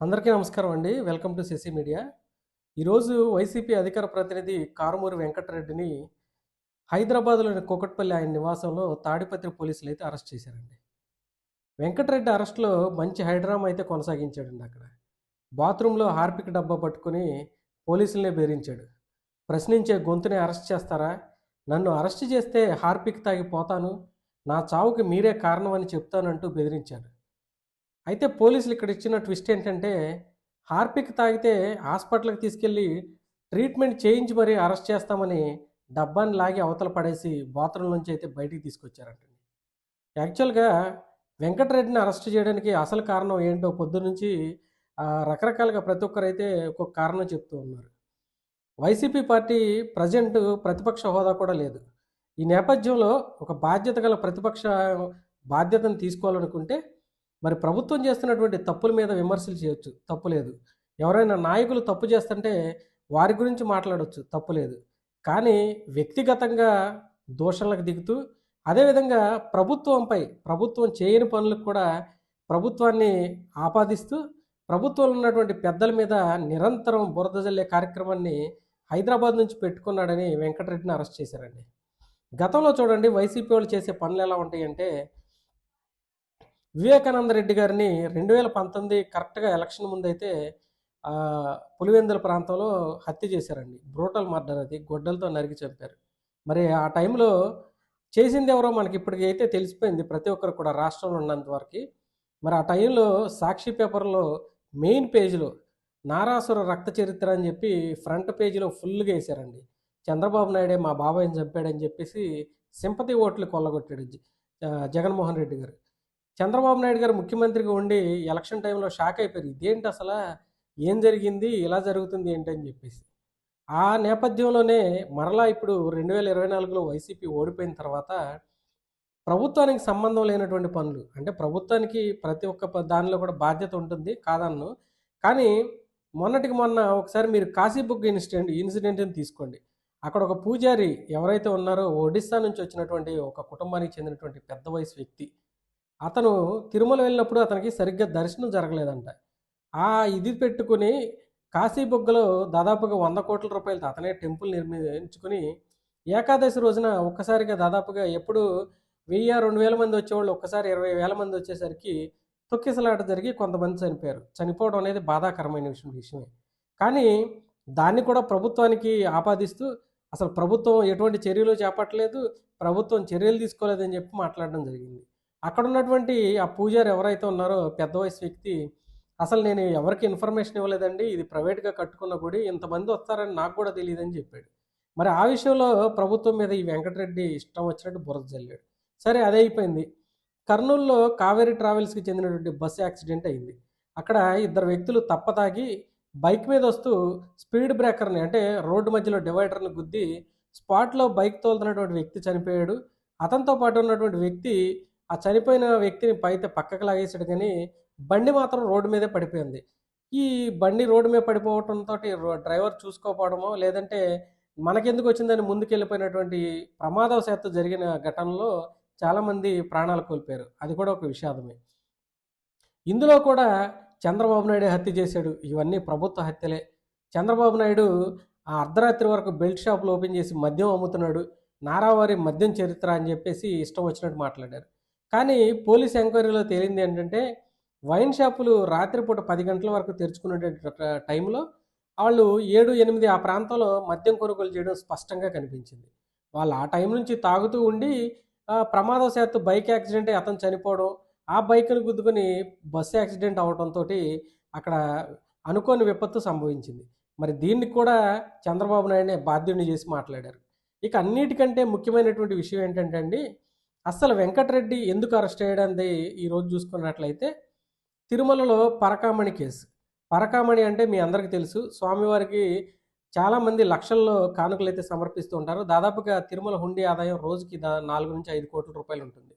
అందరికీ నమస్కారం అండి. Welcome to CC media. ఈరోజు వైసీపీ అధికార ప్రతినిధి కారుమూరి వెంకటరెడ్డిని హైదరాబాద్లోని కూకట్పల్లి ఆయన నివాసంలో తాడిపత్రి పోలీసులు అయితే అరెస్ట్ చేశారండి. వెంకటరెడ్డి అరెస్ట్లో మంచి హైడ్రామా అయితే కొనసాగించాడండి అక్కడ. బాత్రూంలో హార్పిక్ డబ్బా పట్టుకుని పోలీసులనే బెదిరించాడు. ప్రశ్నించే గొంతుని అరెస్ట్ చేస్తారా? నన్ను అరెస్ట్ చేస్తే హార్పిక్ తాగి పోతాను. నా చావుకి మీరే కారణం అని చెప్తానంటూ బెదిరించాడు. అయితే పోలీసులు ఇక్కడ ఇచ్చిన ట్విస్ట్ ఏంటంటే హార్పిక్ తాగితే హాస్పిటల్కి తీసుకెళ్ళి ట్రీట్మెంట్ చేయించి మరీ అరెస్ట్ చేస్తామని డబ్బాని లాగి అవతల పడేసి బాత్రూమ్ నుంచి అయితే బయటికి తీసుకొచ్చారంటండి. యాక్చువల్గా వెంకటరెడ్డిని అరెస్ట్ చేయడానికి అసలు కారణం ఏంటో పొద్దు నుంచి రకరకాలుగా ప్రతి ఒక్కరైతే ఒక్కొక్క కారణం చెప్తూ ఉన్నారు. వైసీపీ పార్టీ ప్రజెంట్ ప్రతిపక్ష హోదా కూడా లేదు. ఈ నేపథ్యంలో ఒక బాధ్యత గల ప్రతిపక్ష బాధ్యతను తీసుకోవాలనుకుంటే మరి ప్రభుత్వం చేస్తున్నటువంటి తప్పుల మీద విమర్శలు చేయొచ్చు తప్పు లేదు. ఎవరైనా నాయకులు తప్పు చేస్తుంటే వారి గురించి మాట్లాడవచ్చు తప్పు లేదు. కానీ వ్యక్తిగతంగా దోషణలకు దిగుతూ అదేవిధంగా ప్రభుత్వంపై ప్రభుత్వం చేయని పనులకు కూడా ప్రభుత్వాన్ని ఆపాదిస్తూ ప్రభుత్వంలో ఉన్నటువంటి పెద్దల మీద నిరంతరం బురద జల్లే కార్యక్రమాన్ని హైదరాబాద్ నుంచి పెట్టుకున్నాడని వెంకటరెడ్డిని అరెస్ట్ చేశారండి. గతంలో చూడండి వైసీపీ వాళ్ళు చేసే పనులు ఎలా ఉంటాయంటే వివేకానంద రెడ్డి గారిని రెండు వేల పంతొమ్మిది కరెక్ట్గా ఎలక్షన్ ముందైతే పులివెందుల ప్రాంతంలో హత్య చేశారండి. బ్రూటల్ మర్డర్ అది. గొడ్డలతో నరికి చంపారు. మరి ఆ టైంలో చేసింది ఎవరో మనకి ఇప్పటికి అయితే తెలిసిపోయింది. ప్రతి ఒక్కరు కూడా రాష్ట్రంలో ఉన్నంత వరకు. మరి ఆ టైంలో సాక్షి పేపర్లో మెయిన్ పేజీలో నారాసుర రక్త చరిత్ర అని చెప్పి ఫ్రంట్ పేజీలో ఫుల్గా వేశారండి. చంద్రబాబు నాయుడే మా బాబాయ్ని చంపాడని చెప్పేసి సింపతి ఓట్లు కొల్లగొట్టాడు జగన్మోహన్ రెడ్డి గారు. చంద్రబాబు నాయుడు గారు ముఖ్యమంత్రిగా ఉండి ఎలక్షన్ టైంలో షాక్ అయిపోయారు. ఇదేంటి అసలు? ఏం జరిగింది? ఇలా జరుగుతుంది ఏంటి అని చెప్పేసి. ఆ నేపథ్యంలోనే మరలా ఇప్పుడు రెండు వేల ఇరవై నాలుగులో వైసీపీ ఓడిపోయిన తర్వాత ప్రభుత్వానికి సంబంధం లేనటువంటి పనులు అంటే ప్రభుత్వానికి ప్రతి ఒక్క దానిలో కూడా బాధ్యత ఉంటుంది కాదన్ను. కానీ మొన్నటికి మొన్న ఒకసారి మీరు కాశీబుక్ ఇన్సిడెంట్ ఇన్సిడెంట్ని తీసుకోండి. అక్కడ ఒక పూజారి ఎవరైతే ఉన్నారో ఒడిస్సా నుంచి వచ్చినటువంటి ఒక కుటుంబానికి చెందినటువంటి పెద్ద వయసు వ్యక్తి అతను తిరుమల వెళ్ళినప్పుడు అతనికి సరిగ్గా దర్శనం జరగలేదంట. ఆ ఇది పెట్టుకుని కాశీబుగ్గలో దాదాపుగా వంద కోట్ల రూపాయలతో అతనే టెంపుల్ నిర్మించుకుని ఏకాదశి రోజున ఒక్కసారిగా దాదాపుగా ఎప్పుడు వెయ్యి రెండు వేల మంది వచ్చేవాళ్ళు ఒక్కసారి ఇరవై వేల మంది వచ్చేసరికి తొక్కిసలాట జరిగి కొంతమంది చనిపోయారు. చనిపోవడం అనేది బాధాకరమైన విషయం విషయమే. కానీ దాన్ని కూడా ప్రభుత్వానికి ఆపాదిస్తూ అసలు ప్రభుత్వం ఎటువంటి చర్యలు చేపట్టలేదు ప్రభుత్వం చర్యలు తీసుకోలేదని చెప్పి మాట్లాడడం జరిగింది. అక్కడ ఉన్నటువంటి ఆ పూజారు ఎవరైతే ఉన్నారో పెద్ద వయసు వ్యక్తి అసలు నేను ఎవరికి ఇన్ఫర్మేషన్ ఇవ్వలేదండి ఇది ప్రైవేట్గా కట్టుకున్న గుడి ఇంతమంది వస్తారని నాకు కూడా తెలియదని చెప్పాడు. మరి ఆ విషయంలో ప్రభుత్వం మీద ఈ వెంకటరెడ్డి ఇష్టం వచ్చినట్టు బురద జల్లాడు. సరే అదే అయిపోయింది. కర్నూలులో కావేరీ ట్రావెల్స్కి చెందినటువంటి బస్సు యాక్సిడెంట్ అయింది. అక్కడ ఇద్దరు వ్యక్తులు తప్పతాగి బైక్ మీద వస్తూ స్పీడ్ బ్రేకర్ని అంటే రోడ్డు మధ్యలో డివైడర్ని గుద్ది స్పాట్లో బైక్ తోలుతున్నటువంటి వ్యక్తి చనిపోయాడు. అతనితో పాటు ఉన్నటువంటి వ్యక్తి ఆ చనిపోయిన వ్యక్తిని పైతే పక్కకు లాగేసాడు కానీ బండి మాత్రం రోడ్డు మీదే పడిపోయింది. ఈ బండి రోడ్డు మీద పడిపోవడంతో డ్రైవర్ చూసుకోకపోవడమో లేదంటే మనకెందుకు వచ్చిందని ముందుకు వెళ్ళిపోయినటువంటి ప్రమాదవశాత్తు జరిగిన ఘటనలో చాలామంది ప్రాణాలు కోల్పోయారు. అది కూడా ఒక విషాదమే. ఇందులో కూడా చంద్రబాబు నాయుడు హత్య చేశాడు. ఇవన్నీ ప్రభుత్వ హత్యలే. చంద్రబాబు నాయుడు ఆ అర్ధరాత్రి వరకు బెల్ట్ షాపులు ఓపెన్ చేసి మద్యం అమ్ముతున్నాడు. నారావారి మద్యం చరిత్ర అని చెప్పేసి ఇష్టం వచ్చినట్టు మాట్లాడారు. కానీ పోలీస్ ఎంక్వైరీలో తేలింది ఏంటంటే వైన్ షాపులు రాత్రిపూట పది గంటల వరకు తెరుచుకునే టైంలో వాళ్ళు ఏడు ఎనిమిది ఆ ప్రాంతంలో మద్యం కొనుగోలు చేయడం స్పష్టంగా కనిపించింది. వాళ్ళు ఆ టైం నుంచి తాగుతూ ఉండి ప్రమాదశాత్తు ప్రమాదవశాత్తు బైక్ యాక్సిడెంట్ అతను చనిపోవడం ఆ బైక్ను గుద్దుకొని బస్సు యాక్సిడెంట్ అవడంతో అక్కడ అనుకోని విపత్తు సంభవించింది. మరి దీన్ని కూడా చంద్రబాబు నాయుడునే బాధ్యుడిని చేసి మాట్లాడారు. ఇక అన్నిటికంటే ముఖ్యమైనటువంటి విషయం ఏంటంటే అండి అస్సలు వెంకటరెడ్డి ఎందుకు అరెస్ట్ అయ్యాడంది ఈరోజు చూసుకున్నట్లయితే తిరుమలలో పరకామణి కేసు. పరకామణి అంటే మీ అందరికీ తెలుసు. స్వామివారికి చాలామంది లక్షల్లో కానుకలు అయితే సమర్పిస్తూ ఉంటారు. దాదాపుగా తిరుమల హుండీ ఆదాయం రోజుకి దా నాలుగు నుంచి ఐదు కోట్ల రూపాయలు ఉంటుంది.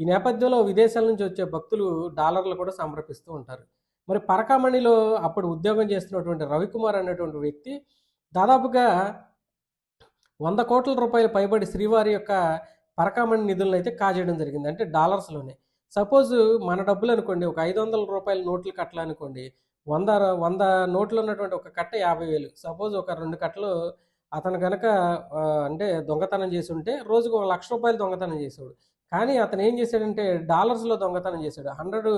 ఈ నేపథ్యంలో విదేశాల నుంచి వచ్చే భక్తులు డాలర్లు కూడా సమర్పిస్తూ ఉంటారు. మరి పరకామణిలో అప్పుడు ఉద్యోగం చేస్తున్నటువంటి రవికుమార్ అనేటువంటి వ్యక్తి దాదాపుగా వంద కోట్ల రూపాయలు పైబడి శ్రీవారి యొక్క పరకామణి నిధులను అయితే కాజేయడం జరిగింది. అంటే డాలర్స్లోనే సపోజ్ మన డబ్బులు అనుకోండి ఒక ఐదు వందల రూపాయల నోట్లు కట్టాలనుకోండి వంద వంద నోట్లు ఉన్నటువంటి ఒక కట్ట యాభై వేలు. సపోజ్ ఒక రెండు కట్టలు అతను కనుక అంటే దొంగతనం చేసి ఉంటే రోజుకు ఒక లక్ష రూపాయలు దొంగతనం చేసాడు కానీ అతను ఏం చేశాడంటే డాలర్స్లో దొంగతనం చేశాడు. హండ్రెడ్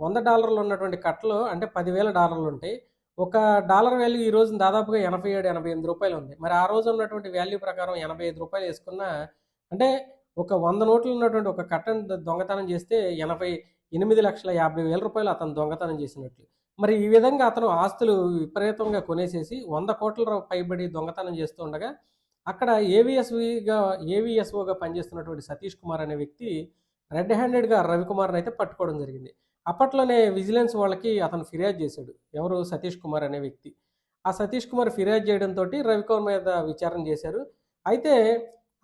వంద డాలర్లు ఉన్నటువంటి కట్టలు అంటే పదివేల డాలర్లు ఉంటాయి. ఒక డాలర్ వాల్యూ ఈ రోజు దాదాపుగా ఎనభై ఏడు ఎనభై ఎనిమిది రూపాయలు ఉంది. మరి ఆ రోజు ఉన్నటువంటి వాల్యూ ప్రకారం ఎనభై ఐదు రూపాయలు వేసుకున్న అంటే ఒక వంద నోట్లు ఉన్నటువంటి ఒక కట్టను దొంగతనం చేస్తే ఎనభై ఎనిమిది లక్షల యాభై వేల రూపాయలు అతను దొంగతనం చేసినట్లు. మరి ఈ విధంగా అతను ఆస్తులు విపరీతంగా కొనేసేసి వంద కోట్ల పైబడి దొంగతనం చేస్తూ ఉండగా అక్కడ ఏవిఎస్విగా ఏవిఎస్ఓగా పనిచేస్తున్నటువంటి సతీష్ కుమార్ అనే వ్యక్తి రెడ్ హ్యాండెడ్గా రవికుమార్ని అయితే పట్టుకోవడం జరిగింది. అప్పట్లోనే విజిలెన్స్ వాళ్ళకి అతను ఫిర్యాదు చేశాడు. ఎవరు? సతీష్ కుమార్ అనే వ్యక్తి. ఆ సతీష్ కుమార్ ఫిర్యాదు చేయడంతో రవికుమార్ మీద విచారణ చేశారు. అయితే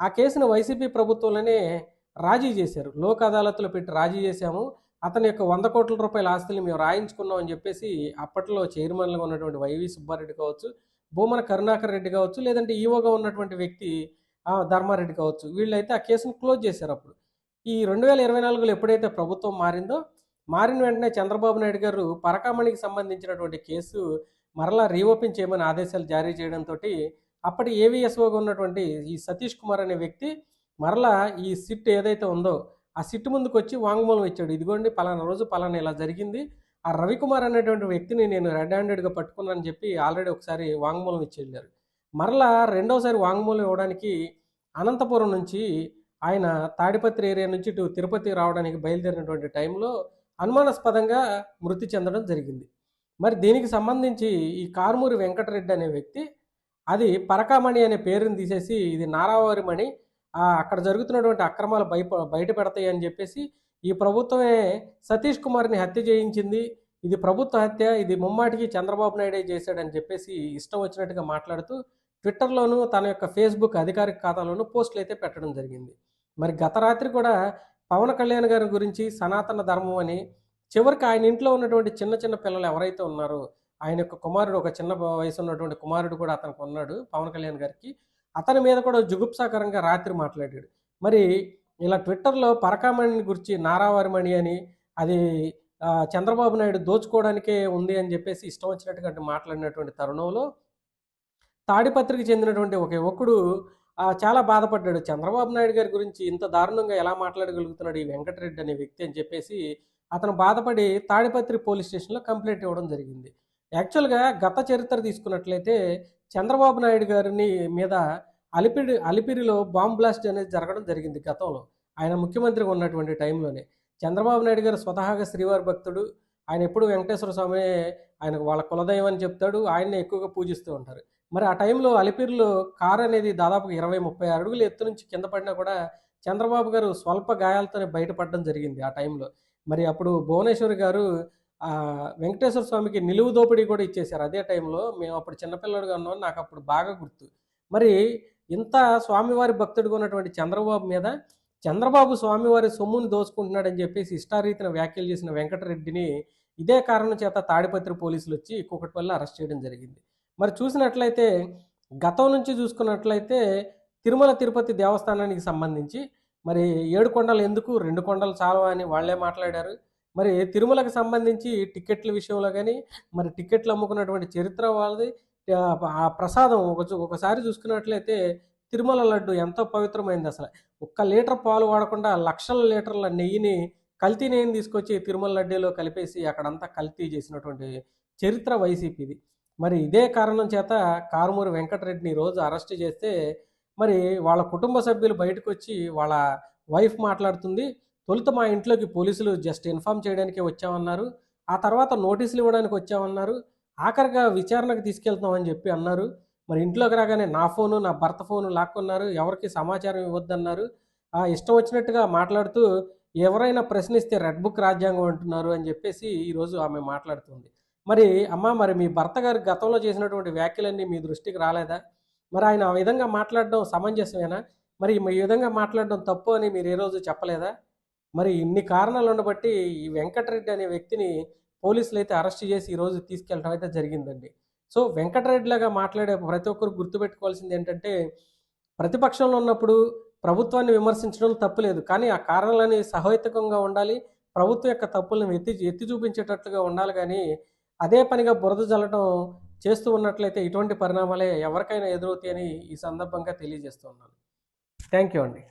ఆ కేసును వైసీపీ ప్రభుత్వంలోనే రాజీ చేశారు. లోక్ అదాలత్లో పెట్టి రాజీ చేశాము. అతని యొక్క వంద కోట్ల రూపాయల ఆస్తులు మేము రాయించుకున్నాం అని చెప్పేసి అప్పట్లో చైర్మన్గా ఉన్నటువంటి వైవి సుబ్బారెడ్డి కావచ్చు భూమన కరుణాకర్ రెడ్డి కావచ్చు లేదంటే ఈవోగా ఉన్నటువంటి వ్యక్తి ధర్మారెడ్డి కావచ్చు వీళ్ళైతే ఆ కేసును క్లోజ్ చేశారు అప్పుడు. ఈ రెండు వేల ఇరవై నాలుగులో ఎప్పుడైతే ప్రభుత్వం మారిందో మారిన వెంటనే చంద్రబాబు నాయుడు గారు పరకామణికి సంబంధించినటువంటి కేసు మరలా రీఓపెన్ చేయమని ఆదేశాలు జారీ చేయడంతో అప్పటి ఏవిఎస్ఓగా ఉన్నటువంటి ఈ సతీష్ కుమార్ అనే వ్యక్తి మరలా ఈ సిట్ ఏదైతే ఉందో ఆ సిట్ ముందుకు వచ్చి వాంగ్మూలం ఇచ్చాడు. ఇదిగోండి పలానా రోజు పలానా ఇలా జరిగింది. ఆ రవికుమార్ అనేటువంటి వ్యక్తిని నేను రెడ్ హ్యాండెడ్గా పట్టుకున్నానని చెప్పి ఆల్రెడీ ఒకసారి వాంగ్మూలం ఇచ్చి వెళ్ళారు. మరలా రెండోసారి వాంగ్మూలం ఇవ్వడానికి అనంతపురం నుంచి ఆయన తాడిపత్రి ఏరియా నుంచి ఇటు తిరుపతి రావడానికి బయలుదేరినటువంటి టైంలో అనుమానాస్పదంగా మృతి చెందడం జరిగింది. మరి దీనికి సంబంధించి ఈ కారుమూరి వెంకటరెడ్డి అనే వ్యక్తి అది పరకామణి అనే పేరుని తీసేసి ఇది నారావారి మణి అక్కడ జరుగుతున్నటువంటి అక్రమాలు బయట బయట పెడతాయి అని చెప్పేసి ఈ ప్రభుత్వమే సతీష్ కుమార్ని హత్య చేయించింది. ఇది ప్రభుత్వ హత్య ఇది ముమ్మాటికి చంద్రబాబు నాయుడే చేశాడని చెప్పేసి ఇష్టం వచ్చినట్టుగా మాట్లాడుతూ ట్విట్టర్లోనూ తన యొక్క ఫేస్బుక్ అధికారిక ఖాతాలోనూ పోస్టులు అయితే పెట్టడం జరిగింది. మరి గత రాత్రి కూడా పవన్ కళ్యాణ్ గారి గురించి సనాతన ధర్మం అని చివరికి ఆయన ఇంట్లో ఉన్నటువంటి చిన్న చిన్న పిల్లలు ఎవరైతే ఉన్నారో ఆయన యొక్క కుమారుడు ఒక చిన్న వయసు ఉన్నటువంటి కుమారుడు కూడా అతనికి ఉన్నాడు పవన్ కళ్యాణ్ గారికి. అతని మీద కూడా జుగుప్సాకరంగా రాత్రి మాట్లాడాడు. మరి ఇలా ట్విట్టర్లో పరకామణిని గురించి నారావారిమణి అని అది చంద్రబాబు నాయుడు దోచుకోవడానికే ఉంది అని చెప్పేసి ఇష్టం వచ్చినట్టుగా మాట్లాడినటువంటి తరుణంలో తాడిపత్రికి చెందినటువంటి ఒక యువకుడు చాలా బాధపడ్డాడు. చంద్రబాబు నాయుడు గారి గురించి ఇంత దారుణంగా ఎలా మాట్లాడగలుగుతున్నాడు ఈ వెంకటరెడ్డి అనే వ్యక్తి అని చెప్పేసి అతను బాధపడి తాడిపత్రి పోలీస్ స్టేషన్లో కంప్లైంట్ ఇవ్వడం జరిగింది. యాక్చువల్గా గత చరిత్ర తీసుకున్నట్లయితే చంద్రబాబు నాయుడు గారిని మీద అలిపిరి అలిపిరిలో బాంబ్ బ్లాస్ట్ అనేది జరగడం జరిగింది గతంలో. ఆయన ముఖ్యమంత్రిగా ఉన్నటువంటి టైంలోనే. చంద్రబాబు నాయుడు గారు స్వతహాగా శ్రీవారి భక్తుడు. ఆయన ఎప్పుడు వెంకటేశ్వర స్వామి ఆయనకు వాళ్ళ కులదైవం అని చెప్తాడు. ఆయన్ని ఎక్కువగా పూజిస్తూ ఉంటారు. మరి ఆ టైంలో అలిపిరిలో కారు అనేది దాదాపు ఇరవై ముప్పై అడుగులు ఎత్తు నుంచి కింద పడినా కూడా చంద్రబాబు గారు స్వల్ప గాయాలతోనే బయటపడడం జరిగింది ఆ టైంలో. మరి అప్పుడు భువనేశ్వరి గారు వెంకటేశ్వర స్వామికి నిలువు దోపిడీ కూడా ఇచ్చేశారు. అదే టైంలో మేము అప్పుడు చిన్నపిల్లడుగా ఉన్నాం నాకు అప్పుడు బాగా గుర్తు. మరి ఇంత స్వామివారి భక్తుడిగా ఉన్నటువంటి చంద్రబాబు మీద చంద్రబాబు స్వామివారి సొమ్ముని దోచుకుంటున్నాడని చెప్పేసి ఇష్టారీతిన వ్యాఖ్యలు చేసిన వెంకటరెడ్డిని ఇదే కారణం చేత తాడిపత్రి పోలీసులు వచ్చి కూకట్పల్లి అరెస్ట్ చేయడం జరిగింది. మరి చూసినట్లయితే గతం నుంచి చూసుకున్నట్లయితే తిరుమల తిరుపతి దేవస్థానానికి సంబంధించి మరి ఏడు కొండలు ఎందుకు రెండు కొండలు చాలవా అని వాళ్ళే మాట్లాడారు. మరి తిరుమలకు సంబంధించి టికెట్ల విషయంలో కానీ మరి టికెట్లు అమ్ముకున్నటువంటి చరిత్ర వాళ్ళది. ఆ, ప్రసాదం ఒక ఒకసారి చూసుకున్నట్లయితే తిరుమల లడ్డు ఎంతో పవిత్రమైంది అసలు. ఒక్క లీటర్ పాలు వాడకుండా లక్షల లీటర్ల నెయ్యిని కల్తీ నెయ్యిని తీసుకొచ్చి తిరుమల లడ్డూలో కలిపేసి అక్కడంతా కల్తీ చేసినటువంటి చరిత్ర వైసీపీది. మరి ఇదే కారణం చేత కారుమూరి వెంకటరెడ్డిని రోజు అరెస్ట్ చేస్తే మరి వాళ్ళ కుటుంబ సభ్యులు బయటకు వచ్చి వాళ్ళ వైఫ్ మాట్లాడుతుంది. తొలుత మా ఇంట్లోకి పోలీసులు జస్ట్ ఇన్ఫామ్ చేయడానికి వచ్చామన్నారు. ఆ తర్వాత నోటీసులు ఇవ్వడానికి వచ్చామన్నారు. ఆఖరిగా విచారణకు తీసుకెళ్తామని చెప్పి అన్నారు. మరి ఇంట్లోకి రాగానే నా ఫోను నా భర్త ఫోను లాక్కున్నారు. ఎవరికి సమాచారం ఇవ్వద్దన్నారు. ఆ ఇష్టం వచ్చినట్టుగా మాట్లాడుతూ ఎవరైనా ప్రశ్నిస్తే రెడ్ బుక్ రాజ్యాంగం అంటున్నారు అని చెప్పేసి ఈరోజు ఆమె మాట్లాడుతుంది. మరి అమ్మ మరి మీ భర్త గారు గతంలో చేసినటువంటి వ్యాఖ్యలన్నీ మీ దృష్టికి రాలేదా? మరి ఆయన ఆ విధంగా మాట్లాడడం సమంజసమేనా? మరి ఈ విధంగా మాట్లాడడం తప్పు అని మీరు ఏ రోజు చెప్పలేదా? మరి ఇన్ని కారణాలు ఉండబట్టి ఈ వెంకటరెడ్డి అనే వ్యక్తిని పోలీసులు అయితే అరెస్ట్ చేసి ఈరోజు తీసుకెళ్ళడం అయితే జరిగిందండి. సో వెంకటరెడ్డిలాగా మాట్లాడే ప్రతి ఒక్కరు గుర్తుపెట్టుకోవాల్సింది ఏంటంటే ప్రతిపక్షంలో ఉన్నప్పుడు ప్రభుత్వాన్ని విమర్శించడం తప్పులేదు. కానీ ఆ కారణాలని సహేతుకంగా ఉండాలి. ప్రభుత్వం యొక్క తప్పులను ఎత్తి ఎత్తి చూపించేటట్లుగా ఉండాలి. కానీ అదే పనిగా బురద జల్లడం చేస్తూ ఉన్నట్లయితే ఇటువంటి పరిణామాలే ఎవరికైనా ఎదురవుతాయని ఈ సందర్భంగా తెలియజేస్తున్నాను థ్యాంక్ యూ అండి.